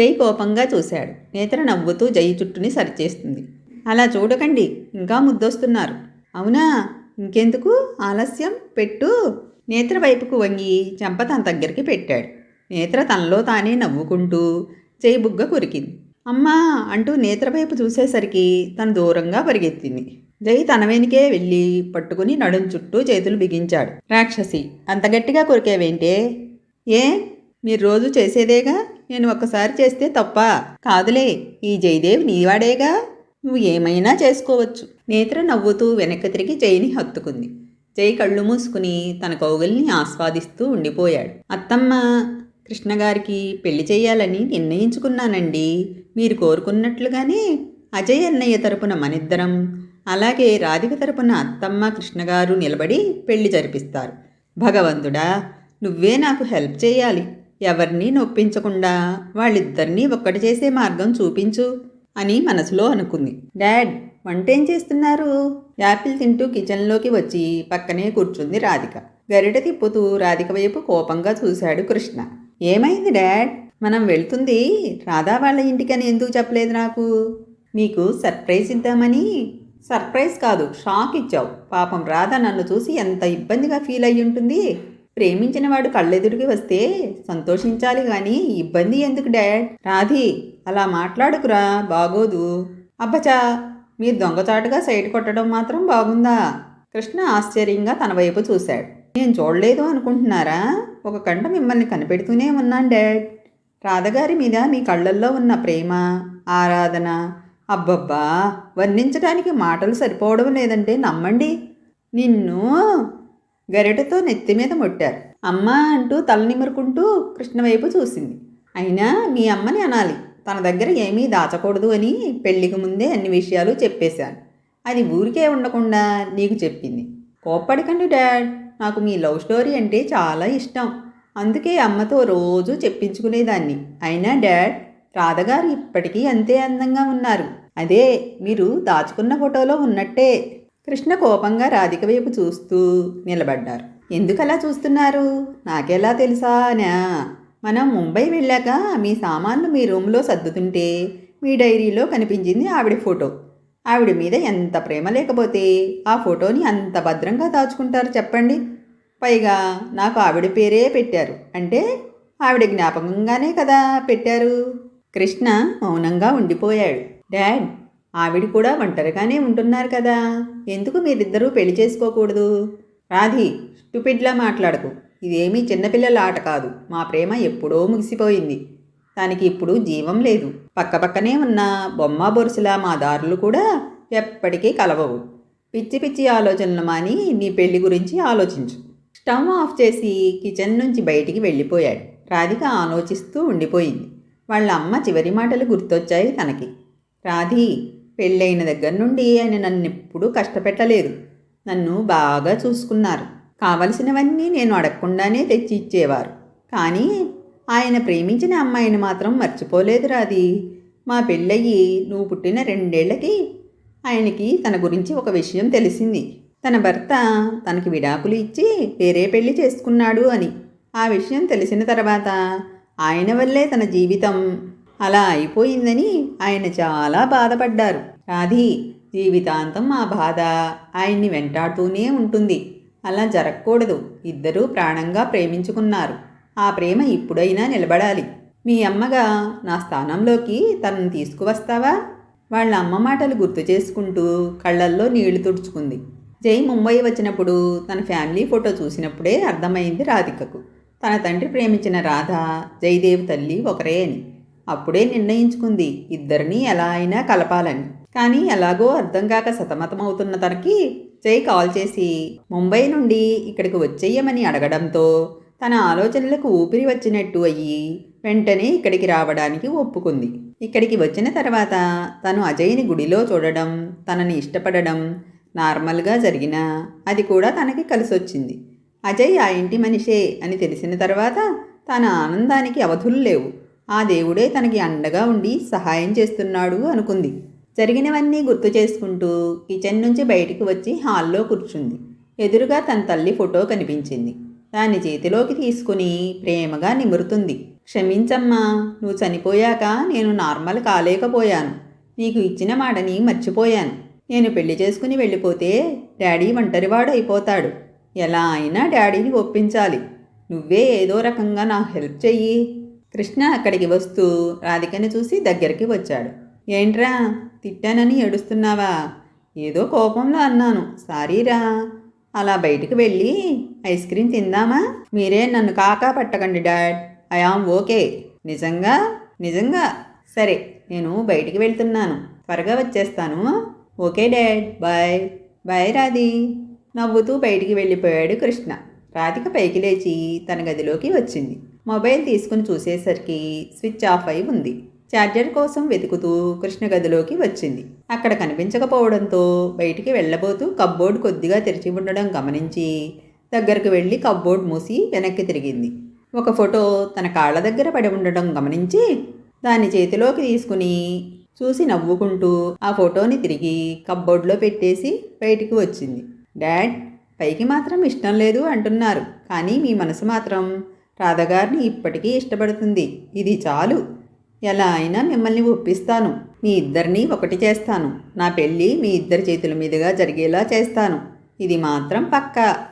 జై కోపంగా చూశాడు. నేత్ర నవ్వుతూ జై చుట్టుని సరిచేస్తుంది. అలా చూడకండి ఇంకా ముద్దొస్తున్నారు. అవునా? ఇంకెందుకు? ఆలస్యం? పెట్టు. నేత్ర వైపుకు వంగి చెంప తన దగ్గరికి పెట్టాడు. నేత్ర తనలో తానే నవ్వుకుంటూ జై బుగ్గ కొరికింది. అమ్మా! అంటూ నేత్ర వైపు చూసేసరికి తను దూరంగా పరిగెత్తింది. జై తన వెనుకే వెళ్ళి పట్టుకుని నడుం చుట్టూ చేతులు బిగించాడు. రాక్షసి అంత గట్టిగా కొరికేవేంటే? ఏ? మీరు రోజు చేసేదేగా? నేను ఒక్కసారి చేస్తే తప్ప. కాదులే ఈ జయదేవ్ నీవాడేగా. నువ్వు ఏమైనా చేసుకోవచ్చు. నేత్ర నవ్వుతూ వెనక్కి తిరిగి జైని హత్తుకుంది. జై కళ్ళు మూసుకుని తన కౌగుల్ని ఆస్వాదిస్తూ ఉండిపోయాడు. అత్తమ్మ కృష్ణగారికి పెళ్ళి చేయాలని నిర్ణయించుకున్నానండి. మీరు కోరుకున్నట్లుగానే అజయ్ అన్నయ్య తరపున మనిద్దరం అలాగే రాధిక తరపున అత్తమ్మ కృష్ణగారు నిలబడి పెళ్ళి జరిపిస్తారు. భగవంతుడా నువ్వే నాకు హెల్ప్ చేయాలి. ఎవరిని నొప్పించకుండా వాళ్ళిద్దరినీ ఒక్కటి చేసే మార్గం చూపించు అని మనసులో అనుకుంది. డాడ్ వంటేం చేస్తున్నారు? యాపిల్ తింటూ కిచెన్లోకి వచ్చి పక్కనే కూర్చుంది రాధిక. గరిట తిప్పుతూ రాధిక వైపు కోపంగా చూశాడు కృష్ణ. ఏమైంది డాడ్? మనం వెళ్తుంది? రాధా వాళ్ళ ఇంటికని ఎందుకు చెప్పలేదు నాకు? నీకు సర్ప్రైజ్ ఇద్దామని? సర్ప్రైజ్ కాదు షాక్ ఇచ్చావు. పాపం రాధా నన్ను చూసి ఎంత ఇబ్బందిగా ఫీల్ అయ్యి ఉంటుంది ప్రేమించిన వాడు కళ్ళెదుడికి వస్తే సంతోషించాలి కానీ ఇబ్బంది ఎందుకు డాడ్? రాధి అలా మాట్లాడుకురా బాగోదు. అబ్బచా మీరు దొంగచాటుగా సైడ్ కొట్టడం మాత్రం బాగుందా? కృష్ణ ఆశ్చర్యంగా తన వైపు చూశాడు. నేను చూడలేదు అనుకుంటున్నారా? ఒక కంట మిమ్మల్ని కనిపెడుతూనే ఉన్నాను డాడ్. రాధగారి మీద మీ కళ్ళల్లో ఉన్న ప్రేమ ఆరాధన అబ్బబ్బా వర్ణించడానికి మాటలు సరిపోవడం లేదంటే నమ్మండి. నిన్ను గరిటతో నెత్తి మీద మొట్టారు. అమ్మ అంటూ తల నిమురుకుంటూ కృష్ణ వైపు చూసింది. అయినా మీ అమ్మని అనాలి. తన దగ్గర ఏమీ దాచకూడదు అని పెళ్ళికి ముందే అన్ని విషయాలు చెప్పేశాను. అది ఊరికే ఉండకుండా నీకు చెప్పింది. కోప్పడకండి డాడ్. నాకు మీ లవ్ స్టోరీ అంటే చాలా ఇష్టం. అందుకే అమ్మతో రోజు చెప్పించుకునేదాన్ని. అయినా డాడ్ రాధగారు ఇప్పటికీ అంతే అందంగా ఉన్నారు. అదే మీరు దాచుకున్న ఫోటోలో ఉన్నట్టే. కృష్ణ కోపంగా రాధిక వైపు చూస్తూ నిలబడ్డారు. ఎందుకలా చూస్తున్నారు? నాకెలా తెలుసానా మనం ముంబై వెళ్ళాక మీ సామాన్లు మీ రూమ్లో సర్దుతుంటే మీ డైరీలో కనిపించింది ఆవిడ ఫోటో. ఆవిడ మీద ఎంత ప్రేమ లేకపోతే ఆ ఫోటోని అంత భద్రంగా దాచుకుంటారు చెప్పండి. పైగా నాకు ఆవిడ పేరే పెట్టారు. అంటే ఆవిడ జ్ఞాపకంగానే కదా పెట్టారు. కృష్ణ మౌనంగా ఉండిపోయాడు. డాడ్ ఆవిడ కూడా ఒంటరిగానే ఉంటున్నారు కదా. ఎందుకు మీరిద్దరూ పెళ్ళి చేసుకోకూడదు? రాధి స్టూపిడ్లా మాట్లాడకు. ఇదేమీ చిన్నపిల్లల ఆట కాదు. మా ప్రేమ ఎప్పుడో ముగిసిపోయింది. దానికి ఇప్పుడు జీవం లేదు. పక్కపక్కనే ఉన్న బొమ్మ బొరుసుల మా దారులు కూడా ఎప్పటికీ కలవవు. పిచ్చి పిచ్చి ఆలోచనలు మాని నీ పెళ్ళి గురించి ఆలోచించు. స్టవ్ ఆఫ్ చేసి కిచెన్ నుంచి బయటికి వెళ్ళిపోయాడు. రాధిక ఆలోచిస్తూ ఉండిపోయింది. వాళ్ళ అమ్మ చివరి మాటలు గుర్తొచ్చాయి తనకి. రాధి పెళ్ళైన దగ్గర నుండి ఆయన నన్ను ఎప్పుడూ కష్టపెట్టలేదు. నన్ను బాగా చూసుకున్నారు. కావలసినవన్నీ నేను అడగకుండానే తెచ్చి ఇచ్చేవారు. కానీ ఆయన ప్రేమించిన అమ్మాయిని మాత్రం మర్చిపోలేదు రాది మా పెళ్ళయ్యి నువ్వు పుట్టిన రెండేళ్ళకి ఆయనకి తన గురించి ఒక విషయం తెలిసింది. తన భర్త తనకి విడాకులు ఇచ్చి వేరే పెళ్ళి చేసుకున్నాడు అని. ఆ విషయం తెలిసిన తర్వాత ఆయన వల్లే తన జీవితం అలా అయిపోయిందని ఆయన చాలా బాధపడ్డారు. రాధి జీవితాంతం ఆ బాధ ఆయన్ని వెంటాడుతూనే ఉంటుంది. అలా జరగకూడదు. ఇద్దరూ ప్రాణంగా ప్రేమించుకున్నారు. ఆ ప్రేమ ఇప్పుడైనా నిలబడాలి. మీ అమ్మగా నా స్థానంలోకి తనను తీసుకువస్తావా? వాళ్ళ అమ్మ మాటలు గుర్తు చేసుకుంటూ కళ్ళల్లో నీళ్ళు తుడుచుకుంది. జై ముంబై వచ్చినప్పుడు తన ఫ్యామిలీ ఫోటో చూసినప్పుడే అర్థమైంది రాధికకు. తన తండ్రి ప్రేమించిన రాధ జయదేవ్ తల్లి ఒకరే అని. అప్పుడే నిర్ణయించుకుంది. ఇద్దరిని ఎలా అయినా కలపాలని. కానీ ఎలాగో అర్థం కాక సతమతమవుతున్న తనకి జై కాల్ చేసి ముంబై నుండి ఇక్కడికి వచ్చేయమని అడగడంతో తన ఆలోచనలకు ఊపిరి వచ్చినట్టు అయ్యి వెంటనే ఇక్కడికి రావడానికి ఒప్పుకుంది. ఇక్కడికి వచ్చిన తర్వాత తను అజయ్ని గుడిలో చూడడం తనని ఇష్టపడడం నార్మల్గా జరిగిన అది కూడా తనకి కలిసొచ్చింది. అజయ్ ఆ ఇంటి మనిషే అని తెలిసిన తర్వాత తన ఆనందానికి అవధులు లేవు. ఆ దేవుడే తనకి అండగా ఉండి సహాయం చేస్తున్నాడు అనుకుంది. జరిగినవన్నీ గుర్తు చేసుకుంటూ కిచెన్ నుంచి బయటికి వచ్చి హాల్లో కూర్చుంది. ఎదురుగా తన తల్లి ఫోటో కనిపించింది. దాన్ని చేతిలోకి తీసుకుని ప్రేమగా నిమురుతుంది. క్షమించమ్మా నువ్వు చనిపోయాక నేను నార్మల్ కాలేకపోయాను. నీకు ఇచ్చిన మాటని మర్చిపోయాను. నేను పెళ్ళి చేసుకుని వెళ్ళిపోతే డాడీ ఒంటరివాడు అయిపోతాడు. ఎలా అయినా డాడీని ఒప్పించాలి. నువ్వే ఏదో రకంగా నాకు హెల్ప్ చెయ్యి. కృష్ణ అక్కడికి వస్తూ రాధికని చూసి దగ్గరికి వచ్చాడు. ఏంట్రా తిట్టానని ఏడుస్తున్నావా? ఏదో కోపంలో అన్నాను. సారీరా. అలా బయటికి వెళ్ళి ఐస్ క్రీమ్ తిందామా? మీరే నన్ను కాకా పట్టకండి డాడ్. I am okay. నిజంగా? నిజంగా? సరే నేను బయటికి వెళ్తున్నాను. త్వరగా వచ్చేస్తాను. Okay dad. Bye. Bye Radhi. నవ్వుతూ బయటికి వెళ్ళిపోయాడు కృష్ణ. రాధిక పైకి లేచి తన గదిలోకి వచ్చింది. మొబైల్ తీసుకుని చూసేసరికి స్విచ్ ఆఫ్ అయి ఉంది. ఛార్జర్ కోసం వెతుకుతూ కృష్ణ గదిలోకి వచ్చింది. అక్కడ కనిపించకపోవడంతో బయటికి వెళ్ళబోతూ కబ్బోర్డ్ కొద్దిగా తెరిచి ఉండడం గమనించి దగ్గరకు వెళ్ళి కబ్బోర్డ్ మూసి వెనక్కి తిరిగింది. ఒక ఫోటో తన కాళ్ళ దగ్గర పడి ఉండడం గమనించి దాన్ని చేతిలోకి తీసుకుని చూసి నవ్వుకుంటూ ఆ ఫోటోని తిరిగి కబ్బోర్డ్లో పెట్టేసి బయటికి వచ్చింది. డాడ్ పైకి మాత్రం ఇష్టం లేదు అంటున్నారు. కానీ మీ మనసు మాత్రం రాధగారిని ఇప్పటికీ ఇష్టపడుతుంది. ఇది చాలు. ఎలా అయినా మిమ్మల్ని ఒప్పిస్తాను. మీ ఇద్దరిని ఒకటి చేస్తాను. నా పెళ్ళి మీ ఇద్దరి చేతుల మీదుగా జరిగేలా చేస్తాను. ఇది మాత్రం పక్కా.